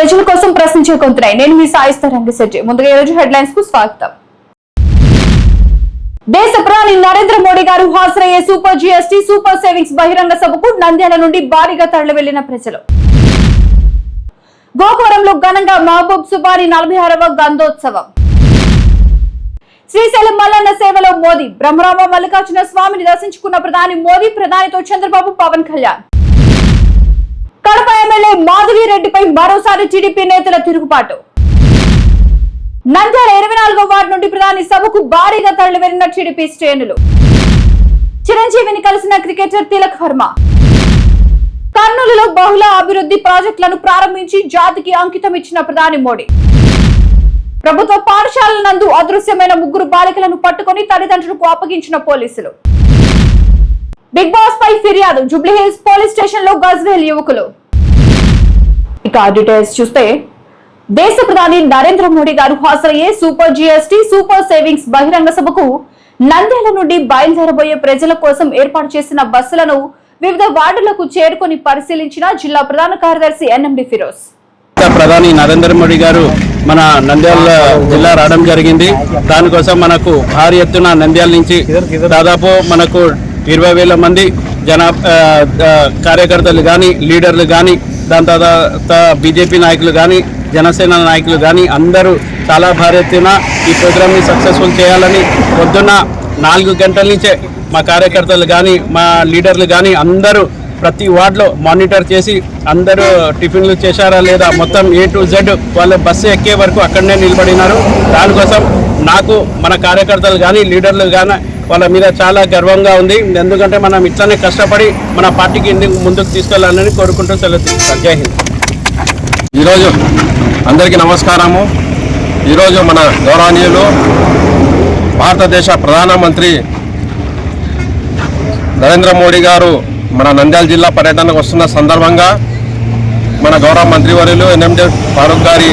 ప్రజల కోసం ప్రశ్నించే కొంతున్నాయి నేను మీ సాయిస్తా రంగశెట్టి ముందుగా ఈ రోజు హెడ్లైన్స్కు స్వాగతం. దేశ ప్రధాని నరేంద్ర మోడీ గారు హాజరయ్యే సూపర్ జీఎస్టీ సూపర్ సేవింగ్స్ బహిరంగ సభకు నంద్యాల నుండి భారీగా తరలి వెళ్ళిన ప్రజలు. గోపురంలో ఘనంగా మహబూబ్ సుబారి నలభై ఆరవ గంధోత్సవం. శ్రీశైలం మల్లన్న సేవలో మోదీ బ్రహ్మరామ మల్లికార్జున స్వామిని దర్శించుకున్న ప్రధాని మోదీ ప్రధానితో చంద్రబాబు పవన్ కళ్యాణ్. కడప ఎమ్మెల్యే మాధవి రెడ్డిపై మరోసారి టీడీపీ నేతల తిరుగుబాటు. నంద్యాల ఇరవై నాలుగో వార్డు నుండి ప్రధాని సభకు భారీగా తరలి వెళ్ళిన టీడీపీ శ్రేణులు. చిరంజీవిని కలిసిన క్రికెటర్ తిలక్ వర్మ. కర్నూలులో బహుళ అభివృద్ధి ప్రాజెక్టులను ప్రారంభించి జాతికి అంకితం ఇచ్చిన ప్రధాని మోడీ. ప్రభుత్వ పాఠశాలల నందు అదృశ్యమైన ముగ్గురు బాలికలను పట్టుకొని తల్లిదండ్రులకు అప్పగించిన పోలీసులు. బిగ్ బాస్ పై ఫిర్యాదు జూబ్లీహిల్స్ పోలీస్ స్టేషన్లో గజ్వేల్ యువకులు. ఇక డీటెయిల్స్ చూస్తే దేశ ప్రధాని నరేంద్ర మోడీ గారు హాజరయ్యే సూపర్ జీఎస్టీ సూపర్ సేవింగ్స్ బహిరంగ సభకు నంద్యాల నుండి బయలుదేరబోయే ప్రజల కోసం ఏర్పాటు చేసిన బస్సులను వివిధ వార్డులకు చేరుకొని పరిశీలించిన జిల్లా ప్రధాన కార్యదర్శి ఎన్ఎండి ఫిరోజ్. ప్రధాని నరేంద్ర మోడీ గారు మన నంద్యాల జిల్లా రావడం జరిగింది. దానికోసం మనకు భారీ ఎత్తున నంద్యాల నుంచి దాదాపు మనకు ఇరవై వేల మంది జనా కార్యకర్తలు కానీ లీడర్లు కానీ దాని తర్వాత బీజేపీ నాయకులు కానీ జనసేన నాయకులు కానీ అందరూ చాలా భారీ ఎత్తున ఈ ప్రోగ్రామ్ని సక్సెస్ఫుల్ చేయాలని పొద్దున్న నాలుగు గంటల నుంచే మా కార్యకర్తలు కానీ మా లీడర్లు కానీ అందరూ ప్రతి వార్డులో మానిటర్ చేసి అందరూ టిఫిన్లు చేశారా లేదా మొత్తం ఏ టు జెడ్ వాళ్ళు బస్సు ఎక్కే వరకు అక్కడనే నిలబడినారు. దానికోసం నాకు మన కార్యకర్తలు కానీ లీడర్లు కానీ వాళ్ళ మీద చాలా గర్వంగా ఉంది. ఎందుకంటే మనం ఇట్లానే కష్టపడి మన పార్టీకి ఎందుకు ముందుకు తీసుకెళ్ళాలని కోరుకుంటూ సెలవు తీసుకుంటాం జై హింద్. ఈరోజు అందరికీ నమస్కారము. ఈరోజు మన గౌరవనీయులు భారతదేశ ప్రధానమంత్రి నరేంద్ర మోడీ గారు మన నంద్యాల జిల్లా పర్యటనకు వస్తున్న సందర్భంగా మన గౌరవ మంత్రివర్యులు ఎన్ఎండి ఫారూక్ గారి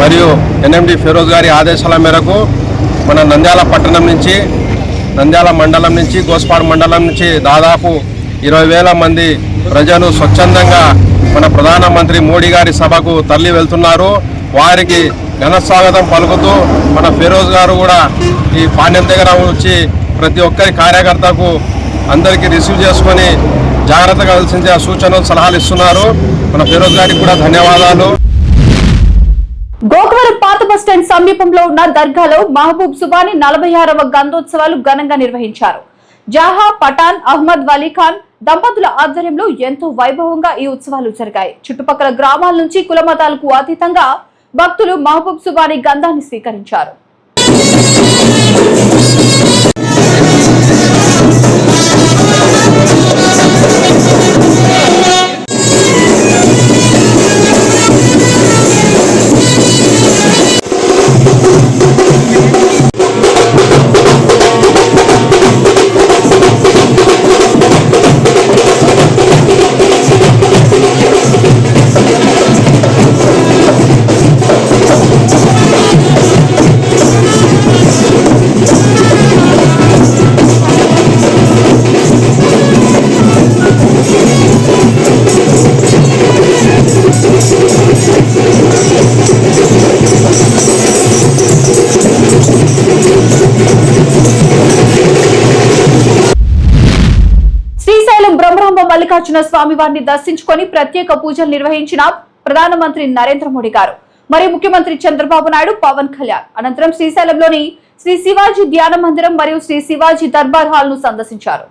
మరియు ఎన్ఎండి ఫిరోజ్ గారి ఆదేశాల మేరకు మన నంద్యాల పట్టణం నుంచి నంద్యాల మండలం నుంచి గోస్పాడు మండలం నుంచి దాదాపు ఇరవై వేల మంది ప్రజలు స్వచ్ఛందంగా మన ప్రధానమంత్రి మోడీ గారి సభకు తరలి వెళ్తున్నారు. వారికి ఘన స్వాగతం పలుకుతూ మన ఫిరోజ్ గారు కూడా ఈ పాండ్యం దగ్గర వచ్చి ప్రతి ఒక్కరి కార్యకర్తకు అందరికీ రిసీవ్ చేసుకొని జాగ్రత్తగా కలిసించే సూచనలు సలహాలు ఇస్తున్నారు. మన ఫిరోజ్ గారికి కూడా ధన్యవాదాలు. పాత బస్టాండ్ సమీపంలో ఉన్న దర్గాలో మహబూబ్ సుబాని నలభై ఆరవ గంధోత్సవాలు ఘనంగా నిర్వహించారు. జహా పఠాన్ అహ్మద్ వలీ ఖాన్ దంపతుల ఆధ్వర్యంలో ఎంతో వైభవంగా ఈ ఉత్సవాలు జరిగాయి. చుట్టుపక్కల గ్రామాల నుంచి కులమతాలకు అతీతంగా భక్తులు మహబూబ్ సుబాని గంధాన్ని స్వీకరించారు. మల్లికార్జున స్వామి వారిని దర్శించుకొని ప్రత్యేక పూజలు నిర్వహించిన ప్రధానమంత్రి నరేంద్ర మోడీ గారు. మరియు ముఖ్యమంత్రి చంద్రబాబు నాయుడు పవన్ కళ్యాణ్. అనంతరం శ్రీశైలంలోని శ్రీ శివాజీ ధ్యాన మందిరం మరియు శ్రీ శివాజీ దర్బార్ హాల్ను సందర్శించారు.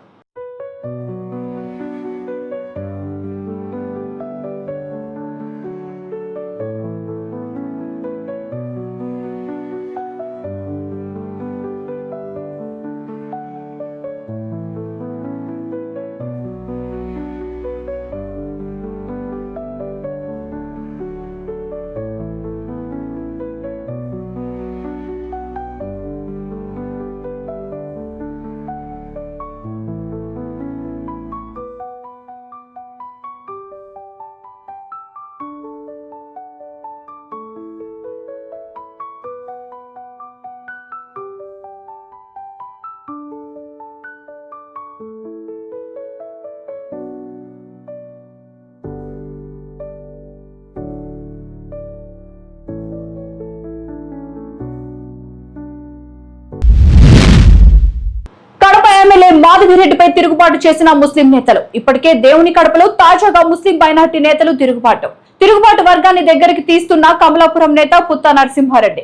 మాధవిరెడ్డిపై తిరుగుబాటు చేసిన ముస్లిం నేతలు. ఇప్పటికే దేవుని కడపలో తాజాగా ముస్లిం మైనార్టీ నేతలు తిరుగుబాటు. తిరుగుబాటు వర్గాన్ని దగ్గరికి తీస్తున్న కమలాపురం నేత పుత్త నరసింహారెడ్డి.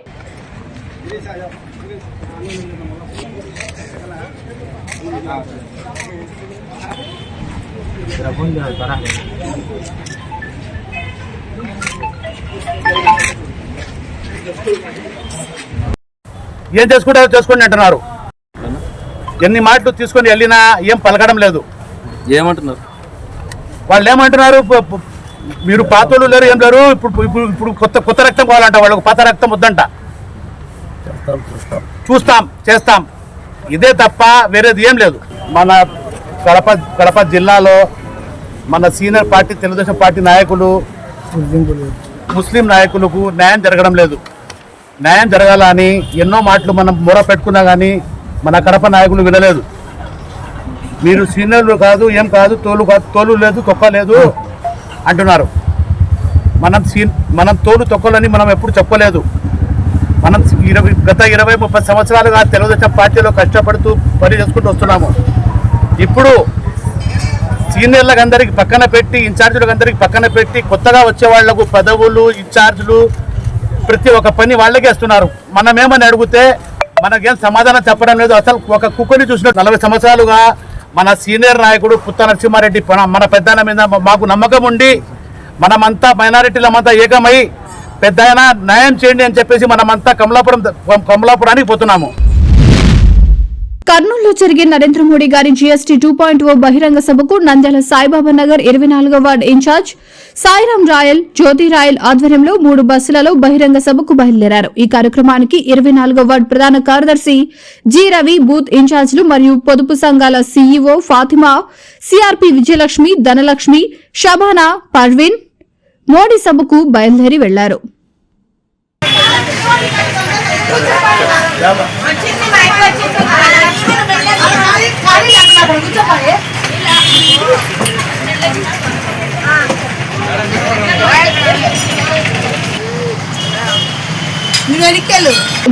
ఏం చేసుకుంటారో చేసుకోండి అంటున్నారు. ఎన్ని మాటలు తీసుకొని వెళ్ళినా ఏం పలకడం లేదు. ఏమంటున్నారు? వాళ్ళు ఏమంటున్నారు మీరు పాతోళ్ళు లేరు ఏం లేరు ఇప్పుడు ఇప్పుడు ఇప్పుడు కొత్త కొత్త రక్తం కావాలంట వాళ్ళకు పాత రక్తం వద్దంట. చూస్తాం చేస్తాం. ఇదే తప్ప వేరేది ఏం లేదు. మన కడప కడప జిల్లాలో మన సీనియర్ పార్టీ తెలుగుదేశం పార్టీ నాయకులు ముస్లిం నాయకులకు న్యాయం జరగడం లేదు. న్యాయం జరగాలని ఎన్నో మాటలు మనం మొర పెట్టుకున్నా కానీ మన కడప నాయకులు వినలేదు. మీరు సీనియర్లు కాదు ఏం కాదు తోలు కాదు తోలు లేదు తొక్క లేదు అంటున్నారు. మనం సీ మనం తోలు తొక్కలని మనం ఎప్పుడు చెప్పలేదు. మనం ఇరవై గత ఇరవై ముప్పై సంవత్సరాలుగా తెలుగుదేశం పార్టీలో కష్టపడుతూ పని చేసుకుంటూ వస్తున్నాము. ఇప్పుడు సీనియర్లకు అందరికి పక్కన పెట్టి ఇన్ఛార్జీలకు అందరికి పక్కన పెట్టి కొత్తగా వచ్చే వాళ్ళకు పదవులు ఇన్ఛార్జీలు ప్రతి ఒక్క పని వాళ్ళకే ఇస్తున్నారు. మనమేమని అడిగితే మనకేం సమాధానం చెప్పడం లేదు. అసలు ఒక కుక్కని చూసిన నలభై సంవత్సరాలుగా మన సీనియర్ నాయకుడు పుత్త నరసింహారెడ్డి మన- పెద్దాయన మీద మాకు నమ్మకం ఉండి మనమంతా మైనారిటీలమంతా ఏకమై పెద్దాయన న్యాయం చేయండి అని చెప్పేసి మనమంతా కమలాపురం కమలాపురానికి పోతున్నాము. కర్నూలులో జరిగే నరేంద్ర మోడీ గారి జీఎస్టీ టూ పాయింట్ ఓ బహిరంగ సభకు నంద్యాల సాయిబాబా నగర్ ఇరవై నాలుగో ward incharge Sairam royal Jyothi royal ఆధ్వర్యంలో మూడు బస్సులలో బహిరంగ సభకు బయలుదేరారు. ఈ కార్యక్రమానికి ఇరవై నాలుగో వార్డు ప్రధాన కార్యదర్శి జి రవి బూత్ ఇన్ఛార్జీలు మరియు పొదుపు సంఘాల సీఈఓ ఫాతిమా సిఆర్పి విజయలక్ష్మి ధనలక్ష్మి షబానా పర్వీన్ మోడీ సభకు బయలుదేరి వెళ్ళారు.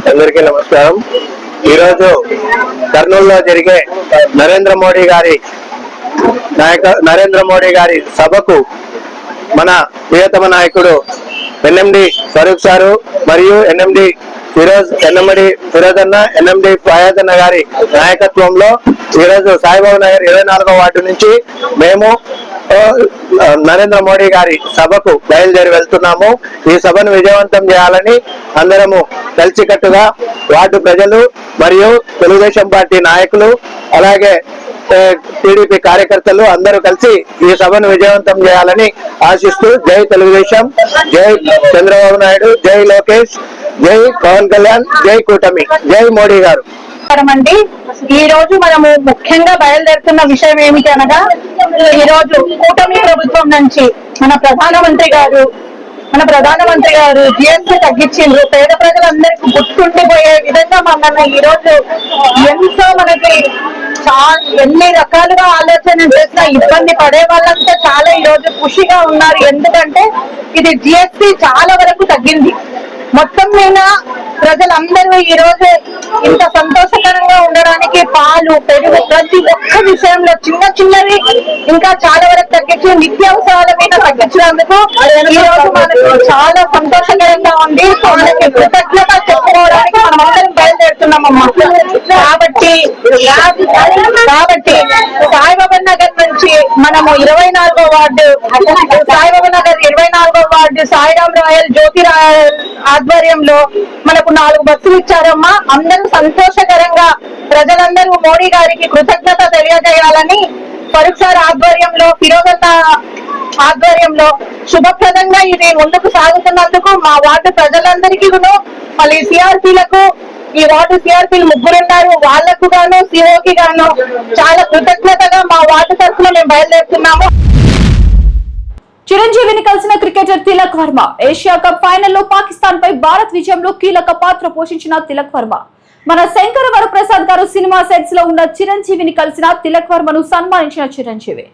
అందరికీ నమస్కారం. ఈరోజు కర్నూలులో జరిగే నరేంద్ర మోడీ గారి నాయక నరేంద్ర మోడీ గారి సభకు మన ప్రియతమ నాయకుడు ఎన్ఎండి ఫరూక్ సారు మరియు ఎన్ఎండి ఈరోజు ఎన్ఎండి ఫిరోజ్ అన్న ఎన్ఎండి ఫయాజ్ అన్న గారి నాయకత్వంలో ఈరోజు సాయిబాబు నగర్ ఇరవై నాలుగో వార్డు నుంచి మేము నరేంద్ర మోడీ గారి సభకు బయలుదేరి వెళ్తున్నాము. ఈ సభను విజయవంతం చేయాలని అందరము కలిసికట్టుగా వార్డు ప్రజలు మరియు తెలుగుదేశం పార్టీ నాయకులు అలాగే టీడీపీ కార్యకర్తలు అందరూ కలిసి ఈ సభను విజయవంతం చేయాలని ఆశిస్తూ జై తెలుగుదేశం జై చంద్రబాబు నాయుడు జై లోకేష్ జై పవన్ కళ్యాణ్ జై కూటమి జై మోడీ గారు. అండి ఈ రోజు మనము ముఖ్యంగా బయలుదేరుతున్న విషయం ఏమిటి అనగా ఈ రోజు కూటమి ప్రభుత్వం నుంచి మన ప్రధానమంత్రి గారు మన ప్రధానమంత్రి గారు జిఎస్టీ తగ్గించిండ్రు. పేద ప్రజలందరికీ గుర్తుండిపోయే విధంగా మన ఈ రోజు ఎంతో మనకి చాలా ఎన్ని రకాలుగా ఆలోచన చేసినా ఇబ్బంది పడే వాళ్ళంతా చాలా ఈ రోజు ఖుషిగా ఉన్నారు. ఎందుకంటే ఇది జిఎస్టీ చాలా వరకు తగ్గింది. మొత్తం ప్రజలందరూ ఈ రోజు ఇంత సంతోషకరంగా ఉండడానికి పాలు పెరుగు ప్రతి ఒక్క విషయంలో చిన్న చిన్నవి ఇంకా చాలా వరకు తగ్గించి నిత్యావసరాల మీద తగ్గించినందుకు ఈ రోజు మనకు చాలా సంతోషకరంగా ఉంది. మనకి కృతజ్ఞత చెప్పుకోవడానికి మనం అందరం బయలుదేరుతున్నామమ్మా. కాబట్టి కాబట్టి సాయిబాబా నగర్ నుంచి మనము ఇరవై నాలుగో వార్డు సాయిబాబా నగర్ ఇరవై ward Sairam royal Jyothi royal ఆధ్వర్యంలో మనకు నాలుగు బస్సులు ఇచ్చారమ్మా. అందరూ సంతోషకరంగా ప్రజలందరూ మోడీ గారికి కృతజ్ఞత తెలియజేయాలని ఫరూక్ సార్ ఆధ్వర్యంలో ఫిరోజన్న ఆధ్వర్యంలో శుభప్రదంగా ఇది ముందుకు సాగుతున్నందుకు మా వార్డు ప్రజలందరికీ మళ్ళీ సిఆర్పీలకు ఈ వార్డు సిఆర్పీలు ముగ్గురున్నారు. వాళ్ళకు గాను సిఓకి గాను చాలా కృతజ్ఞతగా మా వార్డు తరఫున మేము బయలుదేరుతున్నాము. Cricketer Tilak Varma. Asia cup ఫైనల్లో పాకిస్తాన్ పై భారత్ విజయంలో కీలక పాత్ర పోషించిన తిలక్ వర్మ. మన శంకర వరప్రసాద్ గారు సినిమా సెట్స్లో ఉన్న చిరంజీవిని కలిసిన తిలక్ వర్మను సన్మానించిన చిరంజీవి.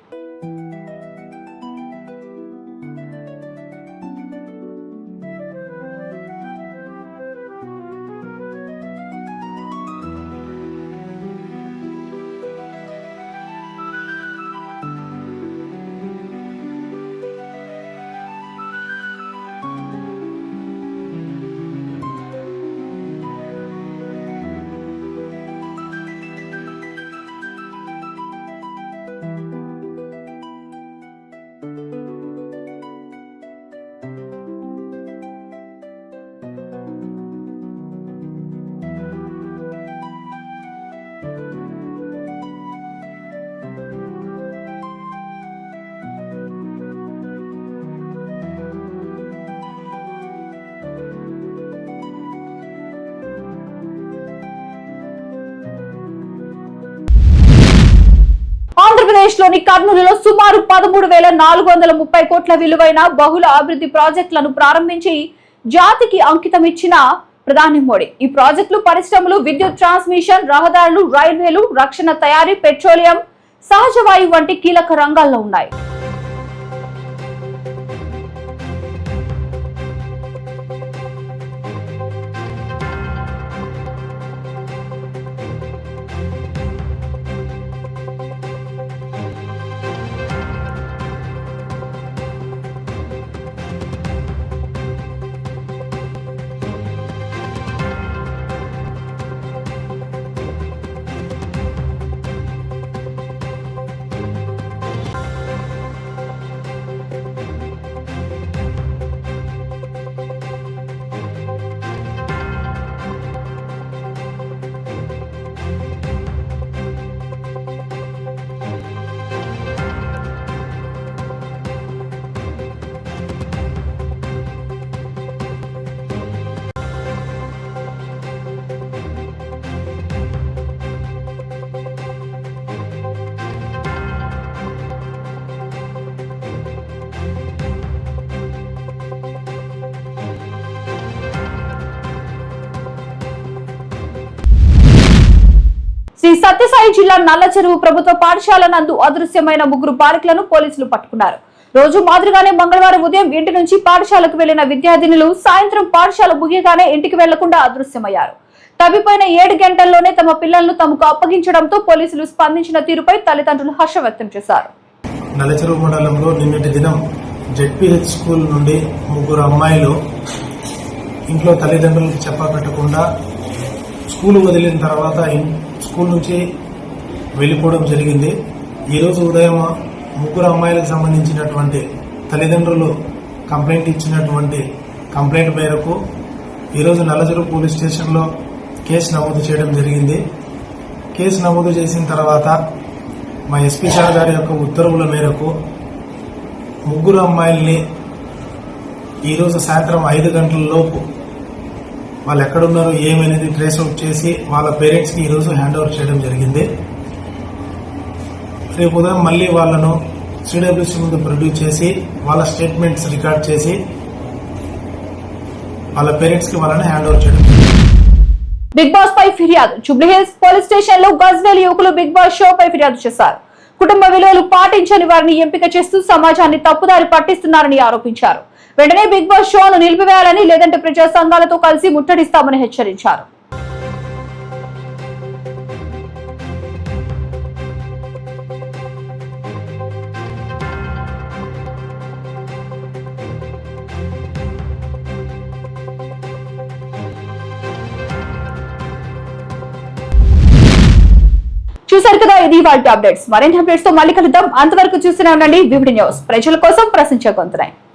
ఆంధ్రప్రదేశ్లోని కర్నూలులో సుమారు పదమూడు వేల నాలుగు వందల ముప్పై కోట్ల విలువైన బహుళ అభివృద్ధి ప్రాజెక్టులను ప్రారంభించి జాతికి అంకితం ఇచ్చిన ప్రధాని మోడీ. ఈ ప్రాజెక్టులు పరిశ్రమలు విద్యుత్ ట్రాన్స్మిషన్ రహదారులు రైల్వేలు రక్షణ తయారీ పెట్రోలియం సహజ వాయువు వంటి కీలక రంగాల్లో ఉన్నాయి. సత్యసాయి జిల్లా నల్లచెరువు ప్రభుత్వ పాఠశాల నందు అదృశ్యమైన ముగ్గురు బాలికలను పోలీసులు పట్టుకున్నారు. రోజు మాదిరిగానే మంగళవారం ఉదయం ఇంటి నుంచి పాఠశాలకు వెళ్ళిన విద్యార్థినులు సాయంత్రం పాఠశాల ముగియగానే ఇంటికి వెళ్ళకుండా అదృశ్యమయ్యారు. తప్పిపోయిన ఏడు గంటల్లోనే తమ పిల్లలను తమకు అప్పగించడంతో పోలీసులు స్పందించిన తీరుపై తల్లిదండ్రులు హర్షం వ్యక్తం చేశారు. నల్లచెరువు మండలంలో నిన్నటి దినం జెడ్పీహెచ్ స్కూల్ నుండి ముగ్గురు అమ్మాయిలు ఇంట్లో తల్లిదండ్రులకు చెప్పబెట్టకుండా స్కూల్ వదిలిన తర్వాత స్కూల్ నుంచి వెళ్ళిపోవడం జరిగింది. ఈరోజు ఉదయం ముగ్గురు అమ్మాయిలకు సంబంధించినటువంటి తల్లిదండ్రులు కంప్లైంట్ ఇచ్చినటువంటి కంప్లైంట్ మేరకు ఈరోజు నల్లచెరువు పోలీస్ స్టేషన్లో కేసు నమోదు చేయడం జరిగింది. కేసు నమోదు చేసిన తర్వాత మా ఎస్పీ సార్ గారి యొక్క ఉత్తర్వుల మేరకు ముగ్గురు అమ్మాయిల్ని ఈరోజు సాయంత్రం ఐదు గంటల లోపు వాళ్ళు ఎక్కడున్నారో ఏమనేది ట్రేస్ అవుట్ చేసి వాళ్ళ పేరెంట్స్కి ఈరోజు హ్యాండ్ ఓవర్ చేయడం జరిగింది. రేపు ఉదయం మళ్ళీ వాళ్ళను సిడబ్ల్యూసీ ముందు ప్రొడ్యూస్ చేసి వాళ్ళ స్టేట్మెంట్స్ రికార్డ్ చేసి వాళ్ళ పేరెంట్స్కి వాళ్ళని హ్యాండ్ ఓవర్ చేయడం బిగ్ బాస్ పై ఫిర్యాదు. జూబ్లీహిల్స్ పోలీస్ స్టేషన్లో గజ్వేల్ యువకులు బిగ్ బాస్ షో పై ఫిర్యాదు చేశారు. కుటుంబ విలువలు పాటించని వారిని ఎంపిక చేస్తూ సమాజాన్ని తప్పుదారి పట్టిస్తున్నారని ఆరోపించారు. వెంటనే బిగ్ బాస్ షోను నిలిపివేయాలని లేదంటే ప్రజా సంఘాలతో కలిసి ముట్టడిస్తామని హెచ్చరించారు. చూశారు కదా ఇది వాళ్ళ అప్డేట్స్ మరిన్ని అప్డేట్స్తో మళ్ళీ కలుద్దాం. అంతవరకు చూస్తూనే ఉండండి. VVD news. ప్రజల కోసం ప్రశ్నించే గొంతునాయి